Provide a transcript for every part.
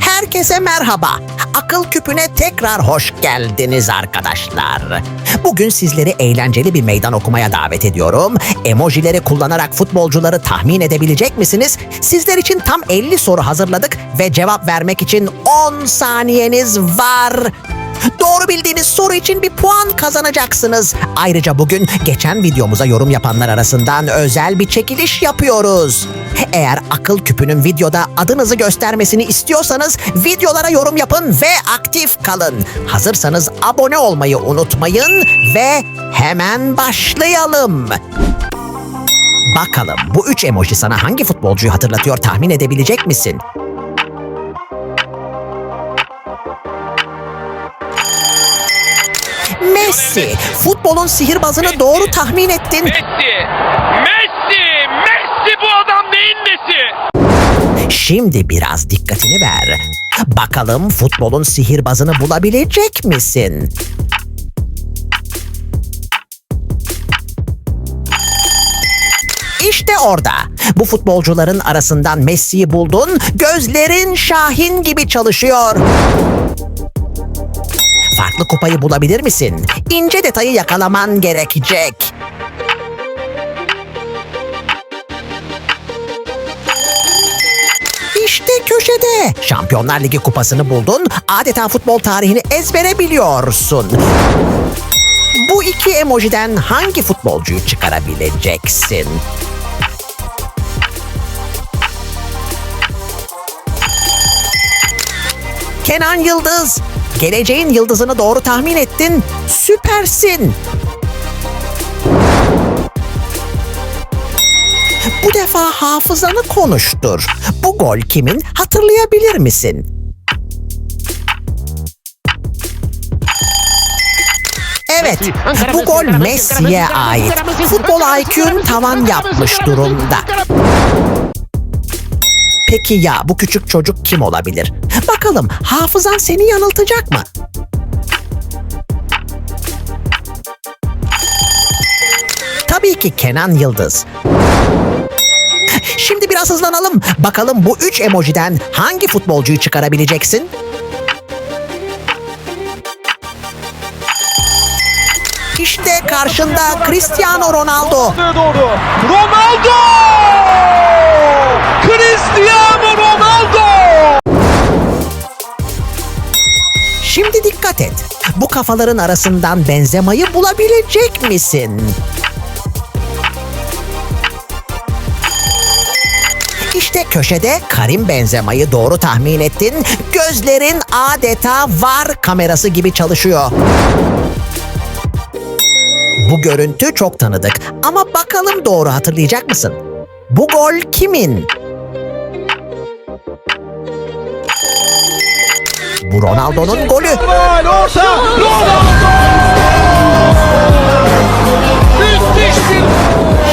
Herkese merhaba. Akıl küpüne tekrar hoş geldiniz arkadaşlar. Bugün sizleri eğlenceli bir meydan okumaya davet ediyorum. Emojileri kullanarak futbolcuları tahmin edebilecek misiniz? Sizler için tam 50 soru hazırladık ve cevap vermek için 10 saniyeniz var. Doğru bildiğiniz soru için bir puan kazanacaksınız. Ayrıca bugün geçen videomuza yorum yapanlar arasından özel bir çekiliş yapıyoruz. Eğer akıl küpünün videoda adınızı göstermesini istiyorsanız videolara yorum yapın ve aktif kalın. Hazırsanız abone olmayı unutmayın ve hemen başlayalım. Bakalım bu üç emoji sana hangi futbolcuyu hatırlatıyor tahmin edebilecek misin? Messi. Futbolun sihirbazını doğru tahmin ettin. Messi! Messi! Messi bu adam neyin nesi? Şimdi biraz dikkatini ver. Bakalım futbolun sihirbazını bulabilecek misin? İşte orada. Bu futbolcuların arasından Messi'yi buldun. Gözlerin Şahin gibi çalışıyor. Farklı kupayı bulabilir misin? İnce detayı yakalaman gerekecek. İşte köşede. Şampiyonlar Ligi kupasını buldun. Adeta futbol tarihini ezbere biliyorsun. Bu iki emojiden hangi futbolcuyu çıkarabileceksin? Kenan Yıldız. Geleceğin yıldızını doğru tahmin ettin. Süpersin. Bu defa hafızanı konuştur. Bu gol kimin? Hatırlayabilir misin? Evet, bu gol Messi'ye ait. Futbol IQ'un tavan yapmış durumda. Peki ya bu küçük çocuk kim olabilir? Bakalım hafızan seni yanıltacak mı? Tabii ki Kenan Yıldız. Şimdi biraz hızlanalım. Bakalım bu üç emojiden hangi futbolcuyu çıkarabileceksin? İşte karşında Cristiano Ronaldo. Ronaldo! Cristiano Ronaldo! Şimdi dikkat et. Bu kafaların arasından Benzema'yı bulabilecek misin? İşte köşede Karim Benzema'yı doğru tahmin ettin. Gözlerin adeta var kamerası gibi çalışıyor. Bu görüntü çok tanıdık ama bakalım doğru hatırlayacak mısın? Bu gol kimin? Bu Ronaldo'nun golü. Gol orta!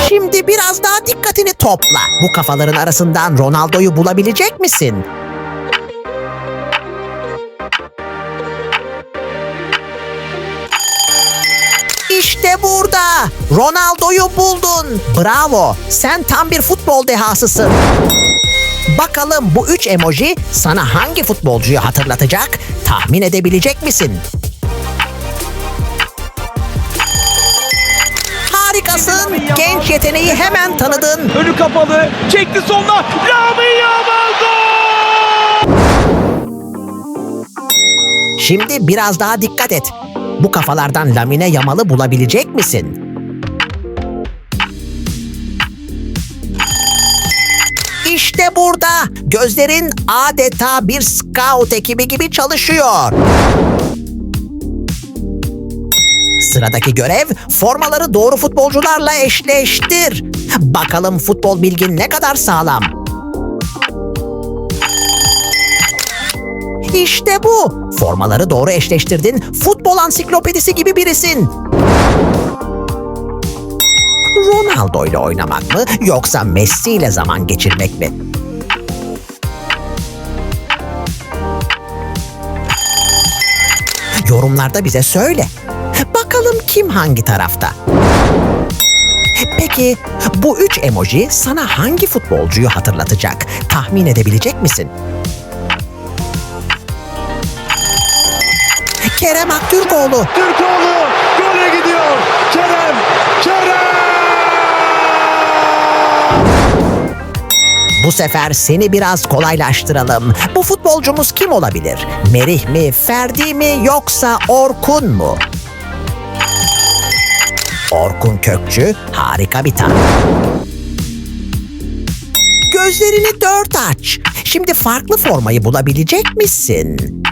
Şimdi biraz daha dikkatini topla. Bu kafaların arasından Ronaldo'yu bulabilecek misin? İşte burada. Ronaldo'yu buldun. Bravo. Sen tam bir futbol dehasısın. Bakalım bu üç emoji sana hangi futbolcuyu hatırlatacak? Tahmin edebilecek misin? Harikasın. Genç yeteneği hemen tanıdın. Önü kapalı. Çekti sonuna. Lamine Yamal! Şimdi biraz daha dikkat et. Bu kafalardan Lamine Yamal'ı bulabilecek misin? İşte burada gözlerin adeta bir scout ekibi gibi çalışıyor. Sıradaki görev formaları doğru futbolcularla eşleştir. Bakalım futbol bilgin ne kadar sağlam. İşte bu. Formaları doğru eşleştirdin. Futbol ansiklopedisi gibi birisin. Ronaldo ile oynamak mı yoksa Messi ile zaman geçirmek mi? Yorumlarda bize söyle. Bakalım kim hangi tarafta? Peki bu üç emoji sana hangi futbolcuyu hatırlatacak? Tahmin edebilecek misin? Kerem Aktürkoğlu. Türkoğlu gole gidiyor. Kerem, Kerem! Bu sefer seni biraz kolaylaştıralım. Bu futbolcumuz kim olabilir? Merih mi, Ferdi mi yoksa Orkun mu? Orkun Kökçü harika bir tahmin. Gözlerini dört aç. Şimdi farklı formayı bulabilecek misin?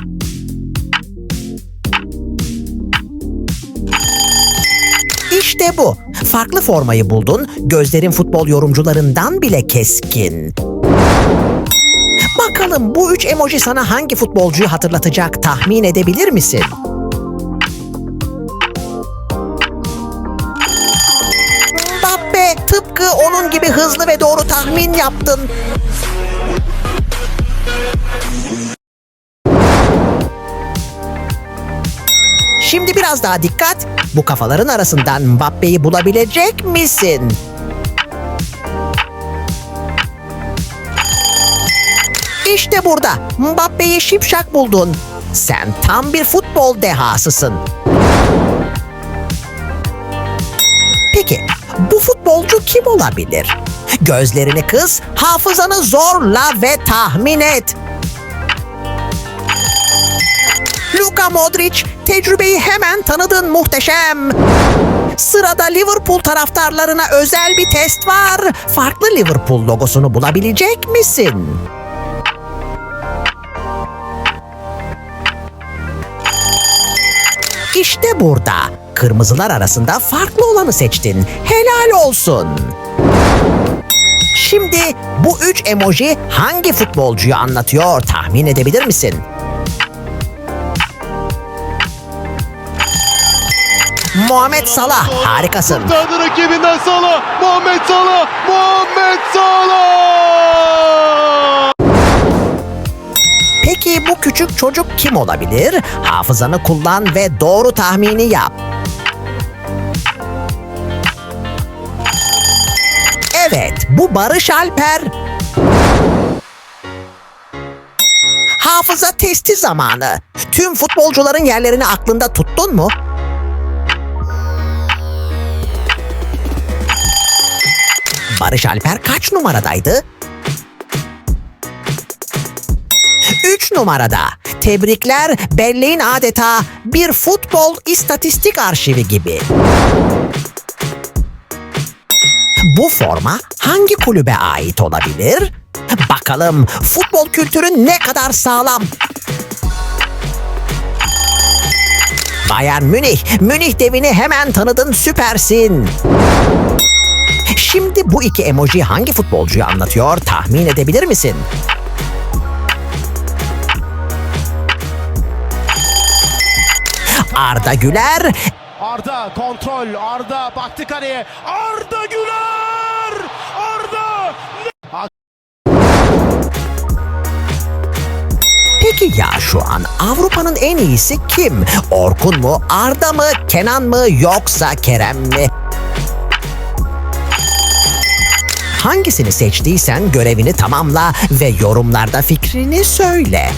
İşte bu. Farklı formayı buldun. Gözlerin futbol yorumcularından bile keskin. Bakalım bu üç emoji sana hangi futbolcuyu hatırlatacak tahmin edebilir misin? Mbappe tıpkı onun gibi hızlı ve doğru tahmin yaptın. Şimdi biraz daha dikkat. Bu kafaların arasından Mbappe'yi bulabilecek misin? İşte burada Mbappe'yi şipşak buldun. Sen tam bir futbol dehasısın. Peki bu futbolcu kim olabilir? Gözlerini kız, hafızanı zorla ve tahmin et. Luka Modric, tecrübeyi hemen tanıdın muhteşem. Sırada Liverpool taraftarlarına özel bir test var. Farklı Liverpool logosunu bulabilecek misin? İşte burada. Kırmızılar arasında farklı olanı seçtin. Helal olsun. Şimdi bu üç emoji hangi futbolcuyu anlatıyor tahmin edebilir misin? Muhammed Salah harikasın. Kurtardı rakibinden Salah. Muhammed Salah. Muhammed Salah. Peki bu küçük çocuk kim olabilir? Hafızanı kullan ve doğru tahmini yap. Evet, bu Barış Alper. Hafıza testi zamanı. Tüm futbolcuların yerlerini aklında tuttun mu? Barış Alper kaç numaradaydı? 3 numarada. Tebrikler belleğin adeta bir futbol istatistik arşivi gibi. Bu forma hangi kulübe ait olabilir? Bakalım futbol kültürü ne kadar sağlam. Bayern Münih, Münih devini hemen tanıdın süpersin. Şimdi bu iki emoji hangi futbolcuyu anlatıyor tahmin edebilir misin? Arda Güler Arda kontrol. Arda baktı kaleye. Arda Güler. Arda. Peki ya şu an Avrupa'nın en iyisi kim? Orkun mu, Arda mı, Kenan mı yoksa Kerem mi? Hangisini seçtiysen görevini tamamla ve yorumlarda fikrini söyle.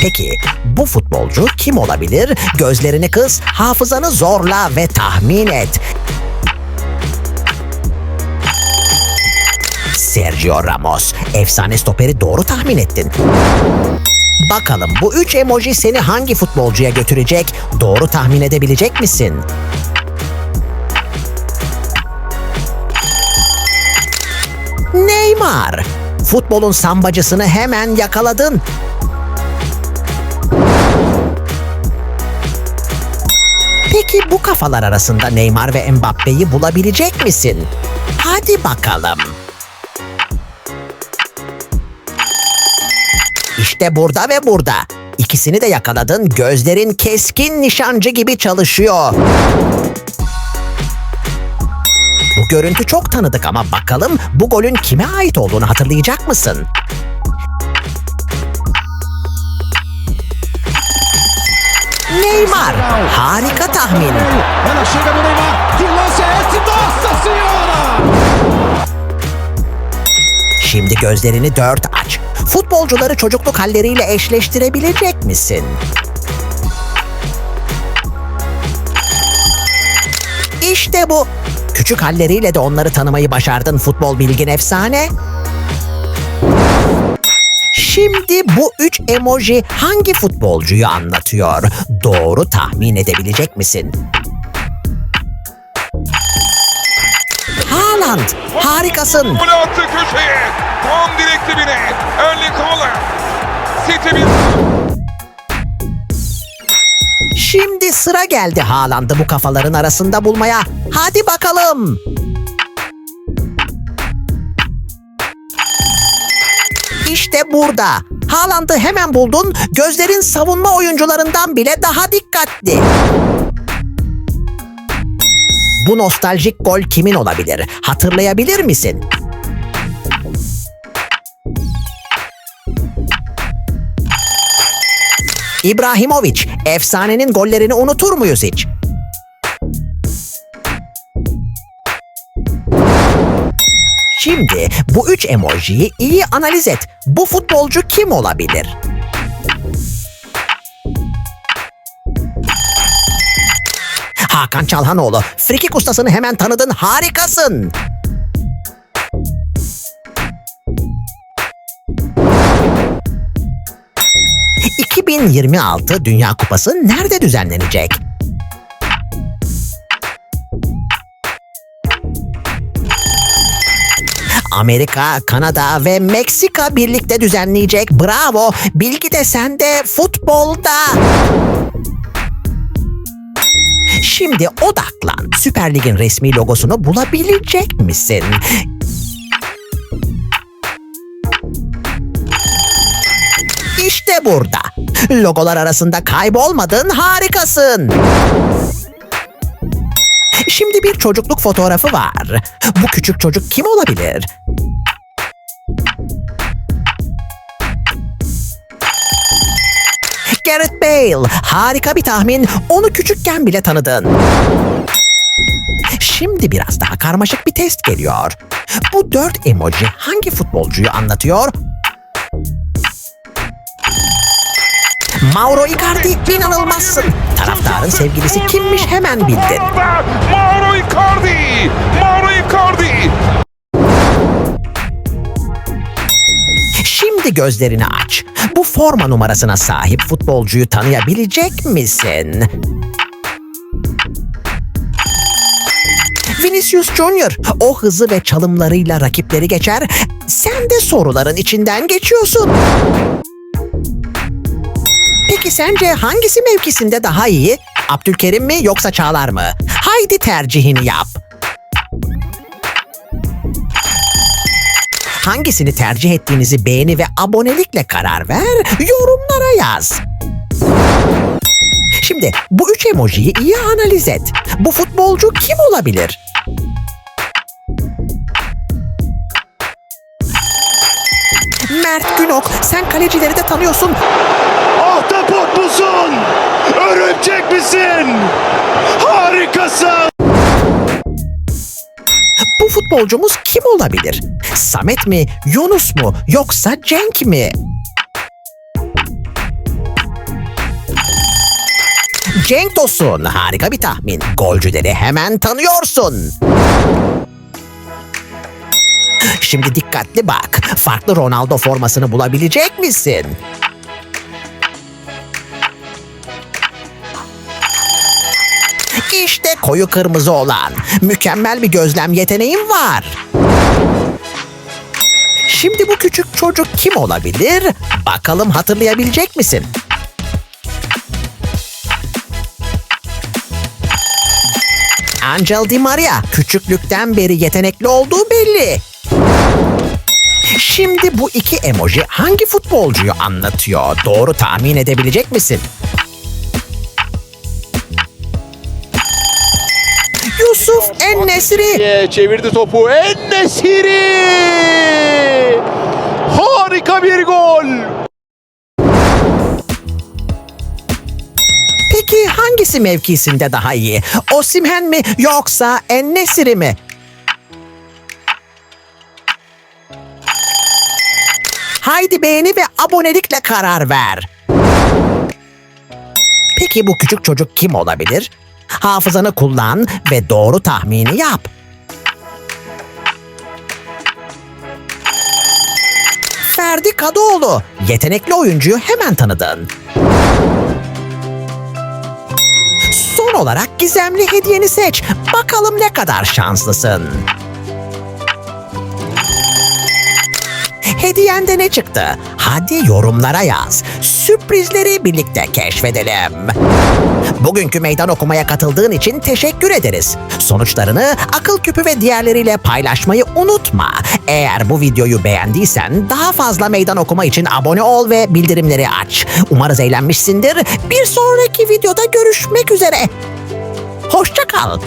Peki bu futbolcu kim olabilir? Gözlerini kız, hafızanı zorla ve tahmin et. Sergio Ramos. Efsane stoperi doğru tahmin ettin. Bakalım bu üç emoji seni hangi futbolcuya götürecek? Doğru tahmin edebilecek misin? Neymar. Futbolun sambacısını hemen yakaladın. Peki bu kafalar arasında Neymar ve Mbappe'yi bulabilecek misin? Hadi bakalım. İşte burada ve burada. İkisini de yakaladın. Gözlerin keskin nişancı gibi çalışıyor. Görüntü çok tanıdık ama bakalım bu golün kime ait olduğunu hatırlayacak mısın? Neymar. Harika tahmin. Şimdi gözlerini dört aç. Futbolcuları çocukluk halleriyle eşleştirebilecek misin? İşte bu. Küçük halleriyle de onları tanımayı başardın futbol bilgin efsane. Şimdi bu üç emoji hangi futbolcuyu anlatıyor? Doğru tahmin edebilecek misin? Haaland, harikasın. Gol attı köşeye. Tam direk dibine. Erling Haaland. City Şimdi sıra geldi Haaland'ı bu kafaların arasında bulmaya. Hadi bakalım. İşte burada. Haaland'ı hemen buldun. Gözlerin savunma oyuncularından bile daha dikkatli. Bu nostaljik gol kimin olabilir? Hatırlayabilir misin? İbrahimovic, efsanenin gollerini unutur muyuz hiç? Şimdi bu üç emojiyi iyi analiz et. Bu futbolcu kim olabilir? Hakan Çalhanoğlu, frikik ustasını hemen tanıdın, harikasın. ...2026 Dünya Kupası nerede düzenlenecek? Amerika, Kanada ve Meksika birlikte düzenleyecek. Bravo. Bilgi de sende, futbolda. Şimdi odaklan. Süper Lig'in resmi logosunu bulabilecek misin? Burada. Logolar arasında kaybolmadın, harikasın. Şimdi bir çocukluk fotoğrafı var. Bu küçük çocuk kim olabilir? Gareth Bale. Harika bir tahmin. Onu küçükken bile tanıdın. Şimdi biraz daha karmaşık bir test geliyor. Bu dört emoji hangi futbolcuyu anlatıyor? Mauro Icardi inanılmazsın. Taraftarın sevgilisi kimmiş hemen bildin. Mauro Icardi. Mauro Icardi. Şimdi gözlerini aç. Bu forma numarasına sahip futbolcuyu tanıyabilecek misin? Vinicius Junior o hızı ve çalımlarıyla rakipleri geçer. Sen de soruların içinden geçiyorsun. Peki sence hangisi mevkisinde daha iyi? Abdülkerim mi yoksa Çağlar mı? Haydi tercihini yap. Hangisini tercih ettiğinizi beğeni ve abonelikle karar ver, yorumlara yaz. Şimdi bu üç emojiyi iyi analiz et. Bu futbolcu kim olabilir? Mert Günok, sen kalecileri de tanıyorsun. Ahtapot musun? Örümcek misin? Harikasın. Bu futbolcumuz kim olabilir? Samet mi, Yunus mu yoksa Cenk mi? Cenk Tosun harika bir tahmin. Golcüleri hemen tanıyorsun. Şimdi dikkatli bak. Farklı Ronaldo formasını bulabilecek misin? İşte koyu kırmızı olan. Mükemmel bir gözlem yeteneğim var. Şimdi bu küçük çocuk kim olabilir? Bakalım hatırlayabilecek misin? Angel Di Maria küçüklükten beri yetenekli olduğu belli. Şimdi bu iki emoji hangi futbolcuyu anlatıyor? Doğru tahmin edebilecek misin? Yusuf En-Nesri. Ee, Çevirdi topu. En-Nesyri. Harika bir gol. Peki hangisi mevkisinde daha iyi? Osimhen mi yoksa En-Nesri mi? Haydi beğeni ve abonelikle karar ver. Peki bu küçük çocuk kim olabilir? Hafızanı kullan ve doğru tahmini yap. Ferdi Kadıoğlu. Yetenekli oyuncuyu hemen tanıdın. Son olarak gizemli hediyeni seç. Bakalım ne kadar şanslısın. Hediyende ne çıktı? Hadi yorumlara yaz. Sürprizleri birlikte keşfedelim. Bugünkü meydan okumaya katıldığın için teşekkür ederiz. Sonuçlarını akıl küpü ve diğerleriyle paylaşmayı unutma. Eğer bu videoyu beğendiysen daha fazla meydan okuma için abone ol ve bildirimleri aç. Umarız eğlenmişsindir. Bir sonraki videoda görüşmek üzere. Hoşça kal.